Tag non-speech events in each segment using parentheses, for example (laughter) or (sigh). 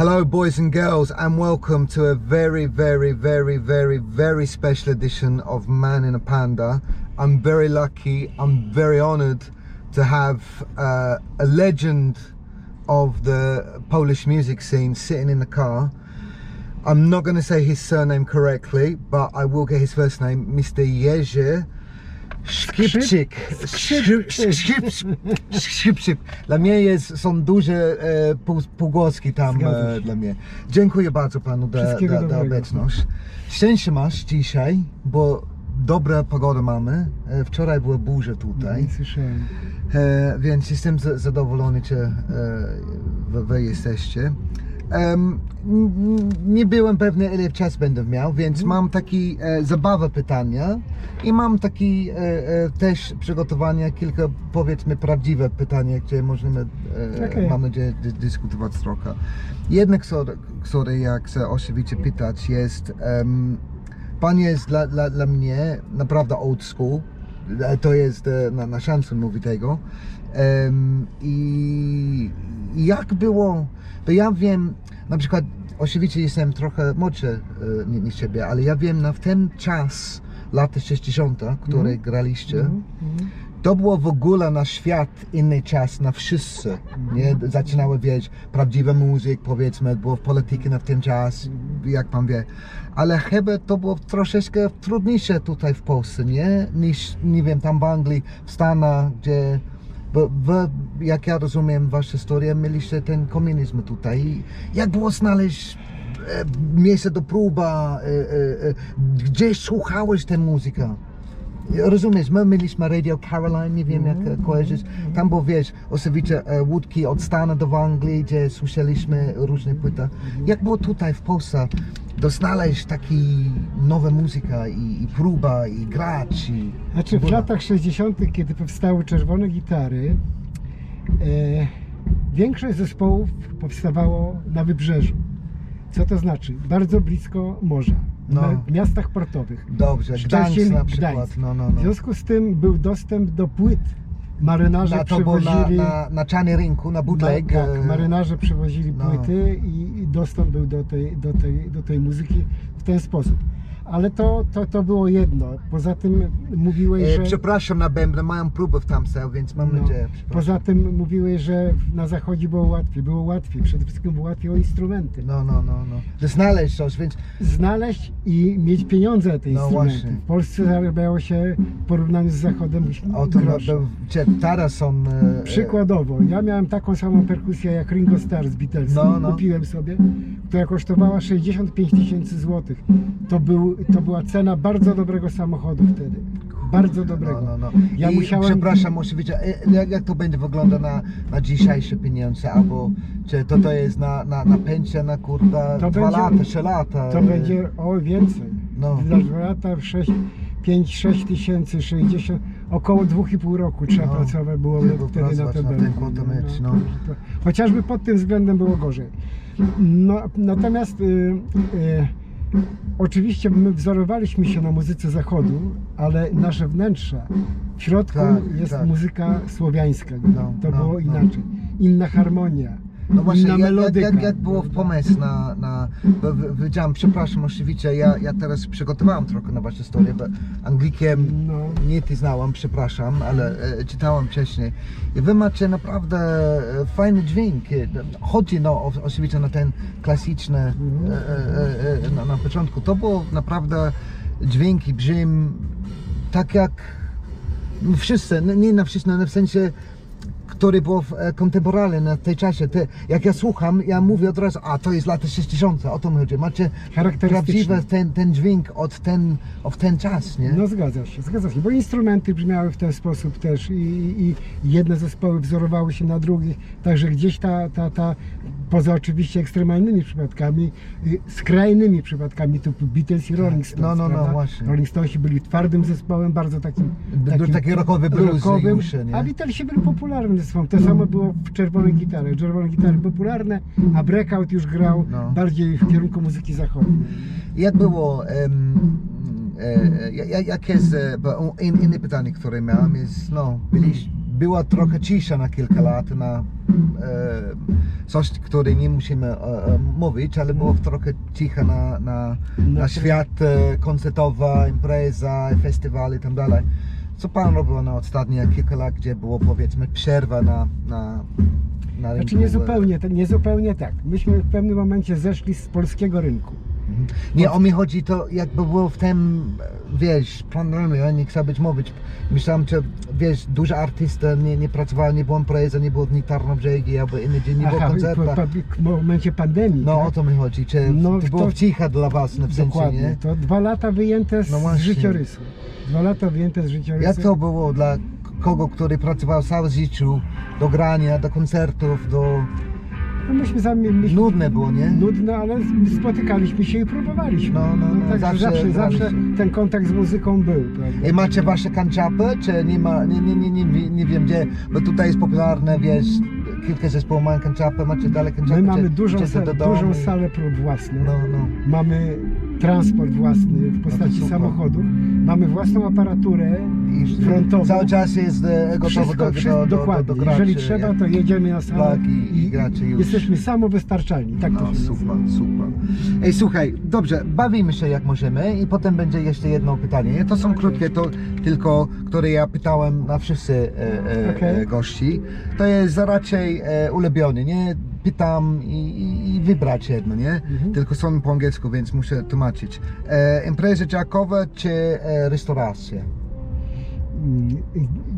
Hello, boys and girls, and welcome to a very, very, very, very, very special edition of Man in a Panda. I'm very lucky, I'm very honored to have uh, a legend of the Polish music scene sitting in the car. I'm not going to say his surname correctly, but I will get his first name, Mr. Jerzy Skrzypczyk. Skrzypczyk. Dla mnie jest, są duże e, pół, półgłoski tam e, dla mnie. Dziękuję bardzo panu za, za dobrego. obecność. Szczęście masz dzisiaj, bo dobra pogoda mamy. E, wczoraj była burza tutaj. Nie słyszałem. E, więc jestem za- zadowolony, że e, wy, wy jesteście. N- nie byłem pewny, ile czas będę miał, więc mam taki e, zabawę pytania i mam taki e, e, też przygotowanie kilka powiedzmy prawdziwe pytania, gdzie możemy, e, Okej. mam nadzieję, dy, dyskutować trochę. Jedno, które, ja chcę oczywiście pytać jest, em, pan jest dla, dla, dla mnie naprawdę old school, E, to jest e, na, na szansę mówi tego. Em, I jak było, bo ja wiem, na przykład, oczywiście jestem trochę młodszy ni- niż ciebie, ale ja wiem, na ten czas, lata 60., które Mhm. graliście, Mhm, mhm. to było w ogóle na świat inny czas, na wszyscy, nie? Zaczynały, wiesz, prawdziwy muzyk, powiedzmy, było w polityce na ten czas, jak pan wie. Ale chyba to było troszeczkę trudniejsze tutaj w Polsce, nie? Niż, nie wiem, tam w Anglii, w Stanach, gdzie bo wy, jak ja rozumiem waszą historię, mieliście ten komunizm tutaj. Jak było znaleźć e, miejsce do próba, e, e, e, gdzie słuchałeś tę muzykę? Rozumiesz, my mieliśmy Radio Caroline, nie wiem jak Mhm, e, kojarzysz. Tam było, wiesz, oczywiście e, łódki od Stanów do Anglii, gdzie słyszeliśmy różne płyty. Mhm. Jak było tutaj w Polsce, znaleźć taki nowa muzyka i, i próba, i grać, i... Znaczy w latach 60., kiedy powstały czerwone gitary, e, większość zespołów powstawało na wybrzeżu. Co to znaczy? Bardzo blisko morza, No. na, w miastach portowych. Dobrze, Gdańsk na przykład, Gdańsk. no, no, W no. związku z tym był dostęp do płyt. Marynarze Na, to na, przywozili... na, na czarny rynku, na bootleg. Ma, e, tak, marynarze przywozili no. płyty i dostęp był do tej, do, tej, do tej muzyki w ten sposób. Ale to, to, to było jedno. Poza tym mówiłeś, E, że... przepraszam na bębnę, mają próbę w tamsę, więc mam no, nadzieję. przepraszam. poza tym mówiłeś, że na zachodzie było łatwiej. Było łatwiej. Przede wszystkim było łatwiej o instrumenty. No, no, no, no. Że znaleźć coś, więc Znaleźć i mieć pieniądze na te No instrumenty. właśnie. w Polsce zarabiało się w porównaniu z zachodem o to, grosze. to czy teraz są... e, Przykładowo, ja miałem taką samą perkusję jak Ringo Starr z Beatlesów. No, no. Kupiłem sobie, która kosztowała 65 tysięcy złotych. To, był, to była cena bardzo dobrego samochodu wtedy. Bardzo dobrego. No, no, no. Ja I musiałem- przepraszam oczywiście, e, jak, jak to będzie wyglądać na, na dzisiejsze pieniądze, albo czy to to jest na, na, na pensję, na kurwa To dwa będzie- lata, trzy lata? To e, będzie o więcej. No. Dla dwa lata 5-6 tysięcy, 60, około 2,5 roku trzeba No. pracować było wtedy na to tym, potem mieć, no. to- Chociażby pod tym względem było gorzej. No, natomiast y, y, oczywiście my wzorowaliśmy się na muzyce zachodu, ale nasze wnętrze, w środku Tak, jest tak. muzyka słowiańska. No, to no, było no. inaczej. Inna harmonia. No właśnie, inna jak, jak, jak, było w pomysł na, na bo wiedziałem, przepraszam oczywiście, ja, ja teraz przygotowałem trochę na waszą historię, bo Anglikiem No. nie ty znałam, przepraszam, ale e, czytałam wcześniej. I wy macie naprawdę e, fajny dźwięk. E, Chodzi no, oczywiście na ten klasyczny e, e, e, na, na początku. To było naprawdę dźwięki, brzym, tak jak no, wszyscy, no, nie na wszyscy, no, w sensie który był e, kontemporalny na tej czasie. Te, jak ja słucham, ja mówię od razu, a to jest lata 60, o to mi chodzi. Macie prawdziwy ten, ten dźwięk od ten, od ten czas, nie? No zgadza się, zgadza się, bo instrumenty brzmiały w ten sposób też i, i i jedne zespoły wzorowały się na drugich, także gdzieś ta, ta, ta poza oczywiście ekstremalnymi przypadkami, y, skrajnymi przypadkami typu Beatles i Rolling Stones, No, no, no, prawda? właśnie. Rolling Stonesi byli twardym zespołem, bardzo takim, B- taki rockowy blues już, nie? a Beatlesi byli popularnym zespołem, to samo było w Czerwonej Gitarze, Czerwone Gitary popularne, a Breakout już grał No. bardziej w kierunku muzyki zachodniej. Jak było, em, e, jak, jak jest, e, bo in, inne pytanie, które miałem jest, no, byliś, była trochę cisza na kilka lat na e, coś, które nie musimy e, e, mówić, ale było trochę cicha na, na, na świat e, koncertowa, impreza, festiwale i tak dalej. Co pan robił na ostatnie kilka lat, gdzie było powiedzmy przerwa na, na, na rynku? Znaczy nie zupełnie, tak- nie zupełnie tak. Myśmy w pewnym momencie zeszli z polskiego rynku. Nie, o mi chodzi to jakby było w tym, wiesz, planowałem, ja nie chcę być mówić. Myślałem, że wiesz, duży artysta nie, nie pracował, nie było imprezy, nie było dni Tarnobrzegi albo inny dzień, nie było Aha, w, koncerta. w, w momencie pandemii. No tak? o to mi chodzi, czy No, to w było to- cicha dla was no, w sensie, Dokładnie. nie? To dwa lata wyjęte z No właśnie. życiorysu. Dwa lata wyjęte z życiorysu. Jak to było dla k- kogo, który pracował całe życie do grania, do koncertów, do... No myśmy sami... Myśmy, Nudne było, nie? Nudne, ale spotykaliśmy się i próbowaliśmy. No, no, no, także zawsze zawsze, zawsze, graliśmy. ten kontakt z muzyką był. Prawda? I macie wasze kanciapy, czy nie ma, nie, nie, nie, nie, nie wiem gdzie, bo tutaj jest popularne, wiesz, kilka zespołów mają kanciapy, macie dalej kanciapy, My mamy czy, dużą, czy sa- do domu? dużą salę prób własną. No, no. Mamy transport własny w postaci super. samochodów. Mamy własną aparaturę I frontową. cały czas jest e, gotowy do, do, do, do, dokładnie. do graczy. Jeżeli trzeba, jak- to jedziemy na salę Tak, i- i gracze już. jesteśmy samowystarczalni. Tak to No się super. Ej, słuchaj, dobrze, bawimy się jak możemy i potem będzie jeszcze jedno pytanie. Nie? To są krótkie, to tylko, które ja pytałem na wszyscy e, e, Okej. e, gości. To jest raczej e, ulubione, nie? Pytam i, i, i wybrać jedno, nie? Mhm. Tylko są po angielsku, więc muszę tłumaczyć. E, imprezy działkowe czy e, restauracje?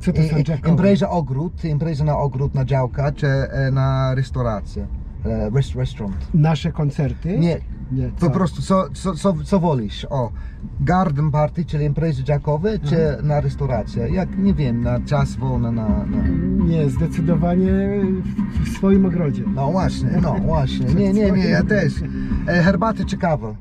Co to są jackowe? Impreza ogród, impreza na ogród, na działka, czy e, na restaurację? E, rest, restaurant. Nasze koncerty? Nie, Nie, po co? prostu co, co, co, co wolisz? O, garden party, czyli imprezy jackowe, czy Mhm. na restaurację? Jak, nie wiem, na czas wolny, na... na... Nie, zdecydowanie w- w swoim ogrodzie. No właśnie, no (laughs) właśnie. Nie, nie, nie, ja też. E, herbaty czy kawa?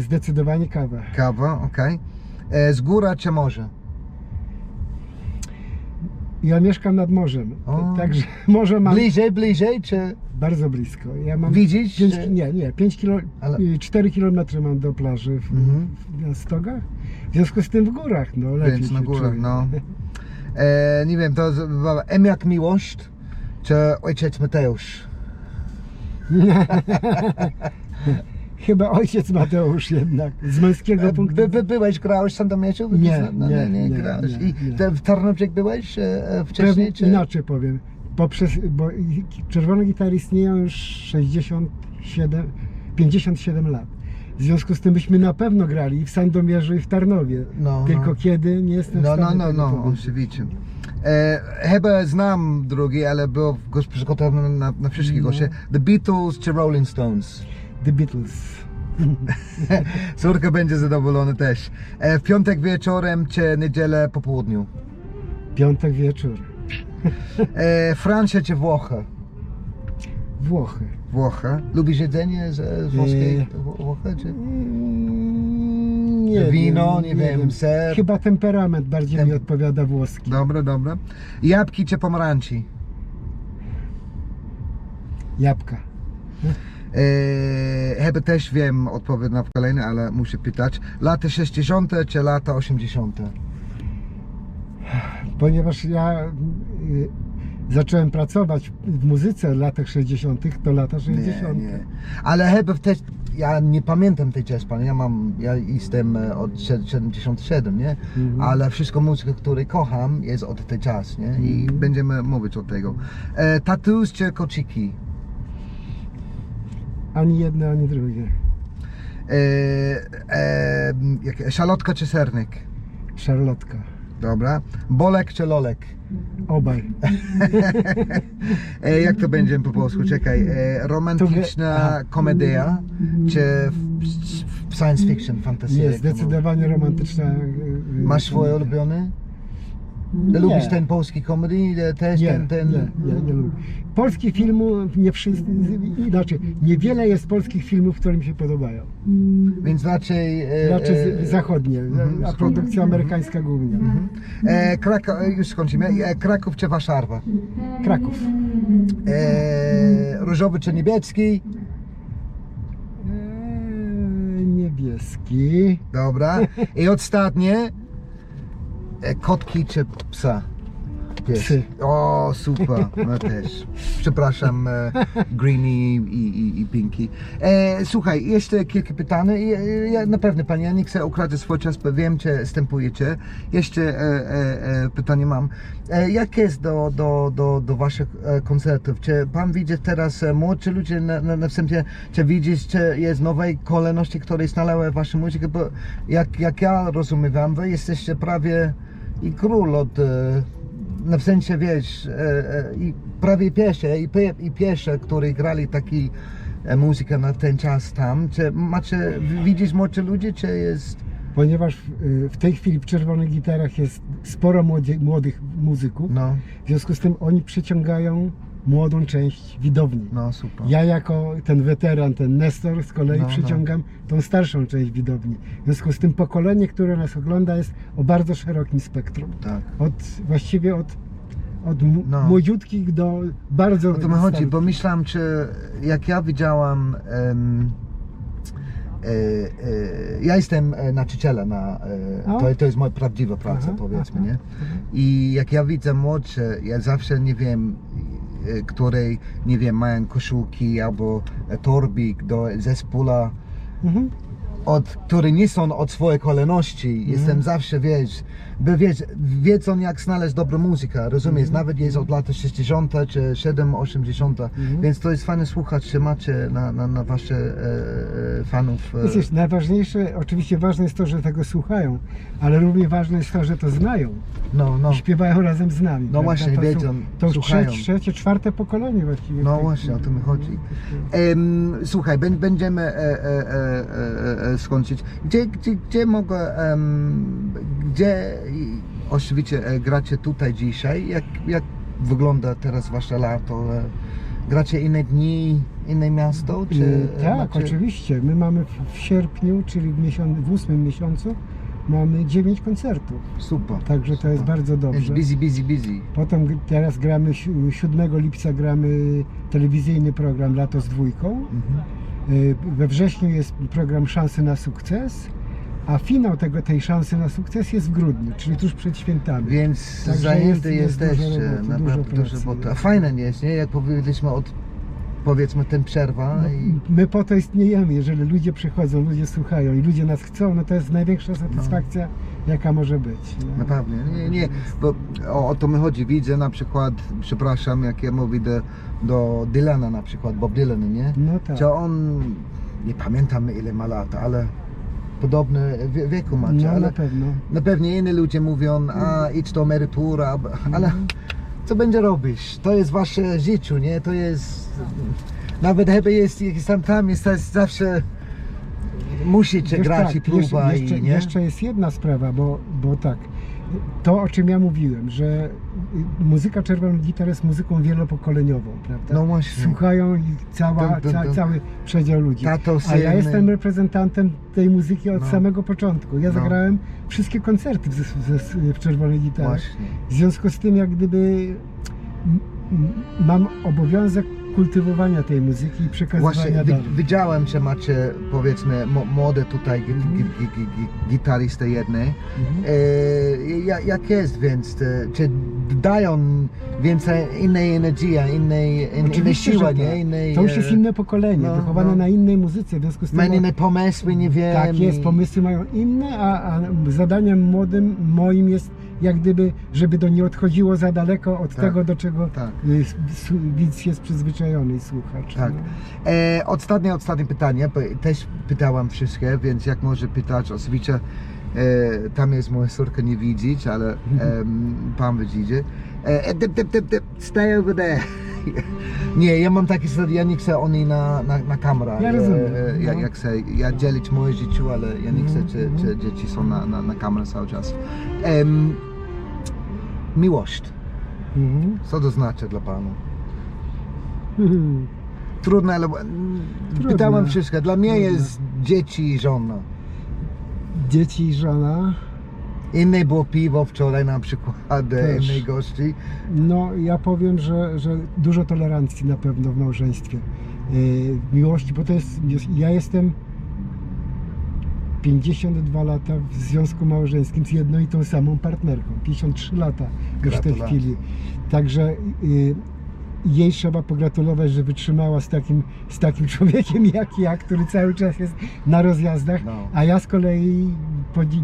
Zdecydowanie kawa. Kawa, okej. E, Z góra czy morze? Ja mieszkam nad morzem, O. także (laughs) morze mam Bliżej, bliżej, czy... bardzo blisko. Ja mam Widzisz, pięć, że- nie, nie, 5 kilo, Ale- 4 kilometry mam do plaży w, Mhm. w, na stogach. W związku z tym w górach, no lepiej Więc na się górach, czuję. no. (laughs) E, nie wiem, to z- M jak miłość, czy ojciec Mateusz? (laughs) Chyba ojciec Mateusz jednak, z męskiego E, punktu By, by, byłeś, grałeś w Sandomierzu? Nie, no, nie, nie, nie, grałeś. nie, I nie. te- w Tarnobrzeg byłeś e, wcześniej? Czy... inaczej powiem. Poprzez, bo i- czerwone gitary istnieją już 67, 57 lat. W związku z tym byśmy na pewno grali w Sandomierzu i w Tarnowie. No, Tylko no. kiedy nie jestem w No, no, stanie no, tego no, powiedzieć. oczywiście. E, chyba znam drugi, ale był go przygotowany na, na wszystkich No. goście. The Beatles czy Rolling Stones? The Beatles. (laughs) Córka będzie zadowolona też. E, w piątek wieczorem czy niedzielę po południu? Piątek wieczór. E, Francja czy Włochy? Włochy. Włochy. Lubisz jedzenie z, z włoskiej Włochy? Czy? Mm, Nie Wino, nie wiem, ser. Chyba temperament bardziej Tem- mi odpowiada włoski. Dobra, dobra. Jabłki czy pomarańczy? Jabłka. E, chyba też wiem odpowiedź na kolejne, ale muszę pytać. Lata 60. czy lata 80. Ponieważ ja y, zacząłem pracować w muzyce w latach 60., to lata 60. Nie, nie. Ale chyba też, ja nie pamiętam tej jazz pan, ja mam, ja jestem e, od 77, nie? Mhm. Ale wszystko muzykę, której kocham jest od tej czas, nie? I Mhm. będziemy mówić o tego. E, tattoos czy kociki? Ani jedne, ani drugie. E, e, jak, szalotka czy sernik? Szarlotka. Dobra. Bolek czy lolek? Obaj. E, jak to będzie po polsku? Czekaj. E, romantyczna komedia czy science fiction, fantasy? Nie, zdecydowanie romantyczna. y, y, Masz swoje ulubione? Nie. Lubisz ten polski komedii? e, Też Nie, ten, ten... nie, nie, nie lubię. Polskich filmów, nie wszyscy, inaczej, niewiele jest polskich filmów, które mi się podobają. Więc raczej... e, Raczej e, z- zachodnie, mhm, a produkcja amerykańska głównie. E, Krako, e, już skończymy. E, Kraków czy Warszawa? Kraków. E, różowy czy niebieski? Eee, niebieski. Dobra. I ostatnie. E, kotki czy psa? Pies. Psy. O, super, no też. Przepraszam, e, Greeny i, i, i Pinky. E, słuchaj, jeszcze kilka pytań. Ja, ja na pewno, panie, ja nie chcę ukraść swój czas, bo wiem, że wstępujecie. Jeszcze e, e, e, pytanie mam. E, jak jest do, do, do, do waszych e, koncertów? Czy pan widzi teraz e, młodzi ludzie, na, na, na wstępie, czy widzisz, czy jest nowej kolejności, które znalały waszą muzykę? Bo jak, jak ja rozumiem, wy jesteście prawie i król od... E, no w sensie wiesz, e, e, i prawie piesze, i, pie, i piesze, którzy grali taki muzykę na ten czas tam, czy macie, widzisz młodzi ludzie, czy jest, Ponieważ w, tej chwili w czerwonych gitarach jest sporo młodzie, młodych muzyków, no, w związku z tym oni przyciągają młodą część widowni. no super. Ja jako ten weteran, ten Nestor z kolei No, no. przyciągam tą starszą część widowni. W związku z tym pokolenie, które nas ogląda jest o bardzo szerokim spektrum. Tak. Od, właściwie od, od No. młodziutkich do bardzo O to mi chodzi, bo myślałem, czy jak ja widziałam, e, e, ja jestem e, nauczycielem, na, to, to jest moja prawdziwa praca, Aha, powiedzmy, aha, nie? I jak ja widzę młodsze, ja zawsze nie wiem, której, nie wiem, mają koszulki albo torbik do zespołu, Mhm. Od, które nie są od swojej kolejności. Jestem zawsze, wiesz, by wiesz, wiedzą jak znaleźć dobrą muzykę, rozumiesz? Nawet jest od lat 60. czy 7, 80. Mhm. Więc to jest fajne słuchać, czy macie na, na, na wasze e, e, fanów. E, Wiesz, najważniejsze, oczywiście ważne jest to, że tego słuchają, ale równie ważne jest to, że to znają no, no. śpiewają razem z nami. No prawda? właśnie, to wiedzą, Są, to już słuchają. trzecie, trzecie, czwarte pokolenie właściwie. No właśnie, o to mi chodzi. Em, słuchaj, bę- będziemy e, e, e, e, e, skończyć. Gdzie, gdzie, gdzie mogę, em, gdzie oczywiście e, gracie tutaj dzisiaj? Jak, jak wygląda teraz wasze lato? E, Gracie inne dni, inne miasto? Czy Y, tak, macie... oczywiście. My mamy w, sierpniu, czyli w, miesiąc, w ósmym miesiącu, mamy dziewięć koncertów. Super. Także to jest super. bardzo It's dobrze. busy, busy, busy. Potem teraz gramy, si- 7 lipca gramy telewizyjny program Lato z dwójką. Mhm. Y, We wrześniu jest program Szansy na sukces, a finał tego, tej szansy na sukces jest w grudniu, czyli tuż przed świętami. Więc Także zajęty jest- jest jesteście, roboty, naprawdę dużo roboty. A fajne nie jest, nie? Jak powiedzieliśmy od, powiedzmy, ten przerwa i... No, My po to istniejemy, jeżeli ludzie przychodzą, ludzie słuchają i ludzie nas chcą, no to jest największa satysfakcja, jaka może być. nie? Naprawdę, nie, nie, bo o, o to mi chodzi. Widzę na przykład, przepraszam, jak ja mówię do, do Dylana na przykład, Bob Dylan, nie? No tak. Że on, nie pamiętam ile ma lat, ale podobne wie, wieku macie, No ale na pewno. na pewno inni ludzie mówią, a idź do emerytura, ale Mhm. co będzie robić? To jest wasze życie, nie? To jest, nawet chyba jest, jak tam, tam jest zawsze, musicie Wiesz grać tak, i próba jeszcze, i nie? jeszcze jest jedna sprawa, bo, bo tak, to o czym ja mówiłem, że muzyka czerwonych gitar jest muzyką wielopokoleniową, prawda? No właśnie. Słuchają ich cała, Dum, dum, ca, cały przedział ludzi. Tato, A ja syny. jestem reprezentantem tej muzyki od No. samego początku. Ja No. zagrałem wszystkie koncerty w, w, gitarach. Właśnie. W związku z tym, jak gdyby m- m- mam obowiązek kultywowania tej muzyki i przekazywania Właśnie wi- dalej. widziałem, że macie powiedzmy młode tutaj gi- Mhm. gi- gi- gi- gi- gitaristy jednej. Mhm. E, ja- jak jest więc? te- Czy dają więcej innej energii, innej, in, innej siły, nie? tak. Innej, To już jest e, inne pokolenie, no, wychowane no. na innej muzyce, w związku z tym... Mają inne pomysły, nie wiem. tak jest, pomysły mają inne, a, a zadaniem młodym moim jest jak gdyby, żeby to nie odchodziło za daleko od Tak, tego, do czego tak. y, widz jest przyzwyczajony i słuchacz. Tak. no. E, ostatnie, ostatnie pytanie, bo też pytałam wszystkie, więc jak może pytać, oczywiście e, tam jest moja córka nie widzieć, ale em, pan widzi. E, e, dip, dip, dip, dip, stay over there. Nie, ja mam taki stadion, ja nie chcę oni na, na, na kamerę. Ja rozumiem, E, e, ja, no. ja chcę ja dzielić moje życie, ale ja nie chcę, Mhm, czy, mhm. czy dzieci są na, na, na kamerę cały czas. Em, miłość, Mhm. co to znaczy dla panu? (laughs) Mhm. Trudne, ale Trudne. pytałem wszystko. Dla mnie Trudne. jest dzieci i żona. Dzieci i żona. Inne było piwo wczoraj na przykład, Też. innej gości. No, ja powiem, że, że dużo tolerancji na pewno w małżeństwie. Yy, miłości, bo to jest. Ja jestem 52 lata w związku małżeńskim z jedną i tą samą partnerką. 53 lata już w tej chwili. Także y, jej trzeba pogratulować, że wytrzymała z takim, z takim (laughs) człowiekiem jak ja, który cały czas jest na rozjazdach, No. a ja z kolei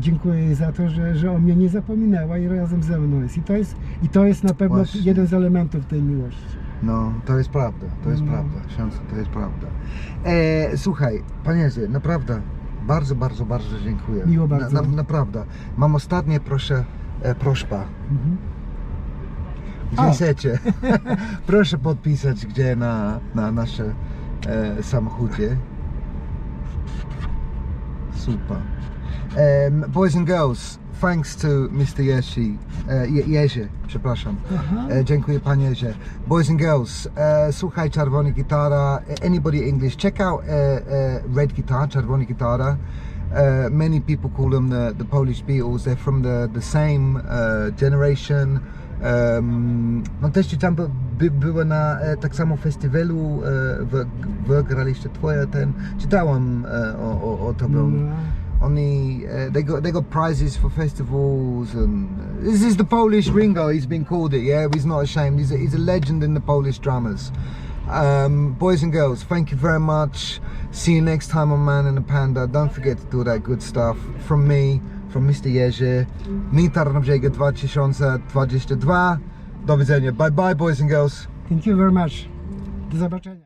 dziękuję jej za to, że, że o mnie nie zapominała i razem ze mną jest. I to jest, i to jest na pewno Właśnie. jeden z elementów tej miłości. No, to jest prawda, to jest No. prawda, szansa, to jest prawda. E, słuchaj, panie Jerzy, naprawdę, bardzo, bardzo, bardzo dziękuję. Miło bardzo. Na, na, naprawdę. Mam ostatnie, proszę, e, prośba. Mhm. Gdzie (laughs) proszę podpisać, gdzie na, na nasze e, samochodzie. Super. Um, boys and girls, thanks to Mr. Jerzy, e, Je- Jerzy, przepraszam. E, dziękuję panie Jerzy. Boys and girls, e, słuchaj Czerwony Gitara, e, anybody English, check out e, e, Red Guitar, Czerwony Gitara. Uh, many people call them the, the Polish Beatles. They're from the, the same uh, generation. Um, no też tam by, by, były na e, tak samo festiwalu, e, wy, wygraliście twoje ten, czytałam e, o, o, o tobie. No. Oni, uh, they got they got prizes for festivals and this is the Polish Ringo. He's been called it. Yeah, he's not ashamed. He's a, he's a legend in the Polish drummers. Um, boys and girls, thank you very much. See you next time on Man and the Panda. Don't forget to do that good stuff from me, from Mr. Jerzy. Nitar na brzegu 2022. Do widzenia. Bye bye, boys and girls. Thank you very much. Do zobaczenia.